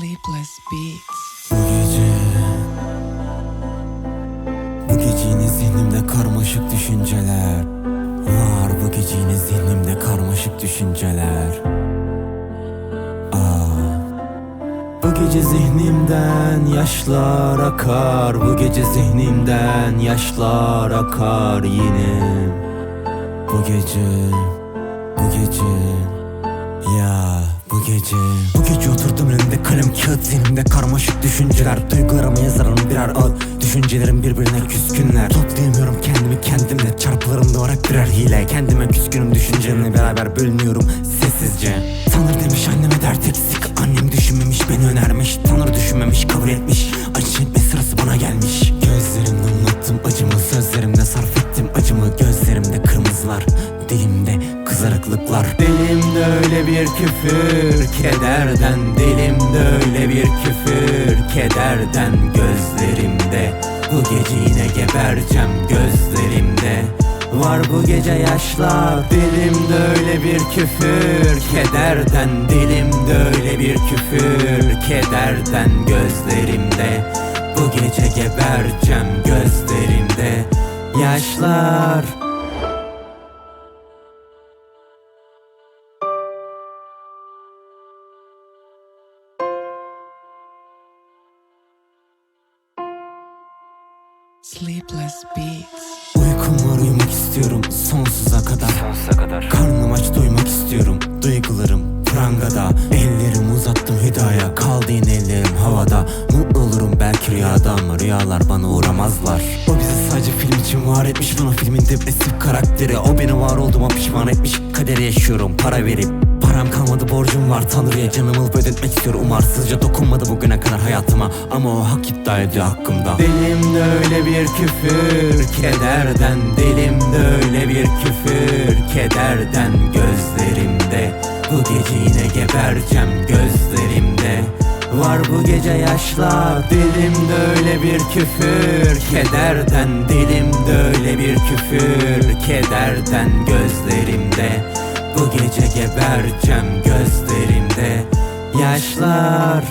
Sleepless Beats. Bu gece Bu gece zihnimde karmaşık düşünceler. Var bu gece zihnimde karmaşık düşünceler. Aa, Bu gece zihnimden yaşlar akar. Bu gece zihnimden yaşlar akar yine. Bu gece Bu gece. Ya bu gece. Bu gece oturdum kalem kağıt zihnimde karmaşık düşünceler. Duygularımı yazarım birer ağıt. Düşüncelerim birbirine küskünler. Toplayamıyorum kendimi kendimle. Çarpılarım doğarak birer hile. Kendime küskünüm düşüncemle beraber bölünüyorum sessizce. Tanrı demiş anneme dert eksik Annem düşünmemiş beni önermiş. Tanrı düşünmemiş kabul etmiş Dilimde kızarıklıklar. Dilimde öyle bir küfür Kederden Dilimde öyle bir küfür Kederden Gözlerimde. Bu gece yine gebereceğim gözlerimde. Var bu gece yaşlar Dilimde öyle bir küfür Kederden Dilimde öyle bir küfür Kederden gözlerimde. Bu gece gebereceğim gözlerimde. Yaşlar Sleepless Beats. Uykum var uyumak istiyorum. Sonsuza kadar. Sonsuza kadar. Karnım aç doymak istiyorum. Duygularım prangada. Ellerimi uzattım hüdaya. Kaldı yine ellerim havada. Mutlu olurum belki rüyada ama rüyalar bana uğramazlar. O bizi sadece film için var etmiş. Bana filmin depresif karakteri. O beni var olduğuma pişman etmiş. Kaderi yaşıyorum. Para verip Param kalmadı borcum var. Tanrı'ya canımı ödetmek istiyor. Umarsızca dokunmadı bugüne kadar hayatıma. Ama o hak iddia ediyor hakkımda. Dilimde öyle bir küfür Kederden. Dilimde öyle bir küfür Kederden. Gözlerimde Bu gece yine gebereceğim gözlerimde. Var bu gece yaşlar Dilimde öyle bir küfür Kederden. Dilimde öyle bir küfür Kederden. Gözlerimde Gebereceğim gözlerimde Yaşlar